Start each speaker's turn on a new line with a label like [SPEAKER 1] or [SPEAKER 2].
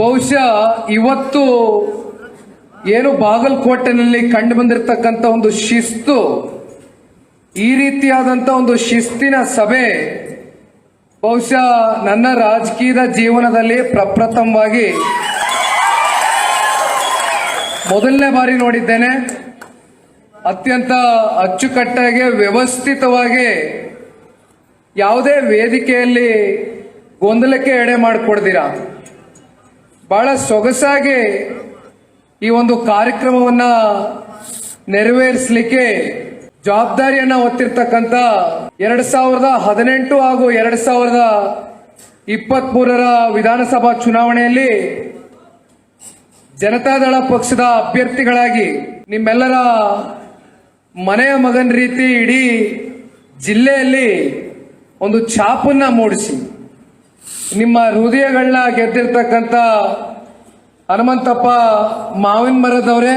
[SPEAKER 1] ಬಹುಶಃ ಇವತ್ತು ಏನು ಬಾಗಲಕೋಟೆನಲ್ಲಿ ಕಂಡು ಬಂದಿರತಕ್ಕಂತ ಒಂದು ಶಿಸ್ತು, ಈ ರೀತಿಯಾದಂತ ಒಂದು ಶಿಸ್ತಿನ ಸಭೆ ಬಹುಶಃ ನನ್ನ ರಾಜಕೀಯದ ಜೀವನದಲ್ಲಿ ಪ್ರಪ್ರಥಮವಾಗಿ ಮೊದಲನೇ ಬಾರಿ ನೋಡಿದ್ದೇನೆ. ಅತ್ಯಂತ ಅಚ್ಚುಕಟ್ಟಾಗಿ, ವ್ಯವಸ್ಥಿತವಾಗಿ ಯಾವುದೇ ವೇದಿಕೆಯಲ್ಲಿ ಗೊಂದಲಕ್ಕೆ ಎಡೆ ಮಾಡಿಕೊಡ್ದಿರಾ. ಬಹಳ ಸೊಗಸಾಗಿ ಈ ಒಂದು ಕಾರ್ಯಕ್ರಮವನ್ನ ನೆರವೇರಿಸಲಿಕ್ಕೆ ಜವಾಬ್ದಾರಿಯನ್ನ ಹೊತ್ತಿರ್ತಕ್ಕಂತ ಎರಡ್ ಸಾವಿರದ ಹದಿನೆಂಟು ಹಾಗೂ ಎರಡ್ ಸಾವಿರದ ಇಪ್ಪತ್ತ್ ಮೂರರ ವಿಧಾನಸಭಾ ಚುನಾವಣೆಯಲ್ಲಿ ಜನತಾದಳ ಪಕ್ಷದ ಅಭ್ಯರ್ಥಿಗಳಾಗಿ ನಿಮ್ಮೆಲ್ಲರ ಮನೆಯ ಮಗನ ರೀತಿ ಇಡೀ ಜಿಲ್ಲೆಯಲ್ಲಿ ಒಂದು ಛಾಪನ್ನ ಮೂಡಿಸಿ. ನಿಮ್ಮ ಹೃದಯಗಳನ್ನ ಗೆದ್ದಿರ್ತಕ್ಕಂಥ ಹನುಮಂತಪ್ಪ ಮಾವಿನ ಮರದವರೇ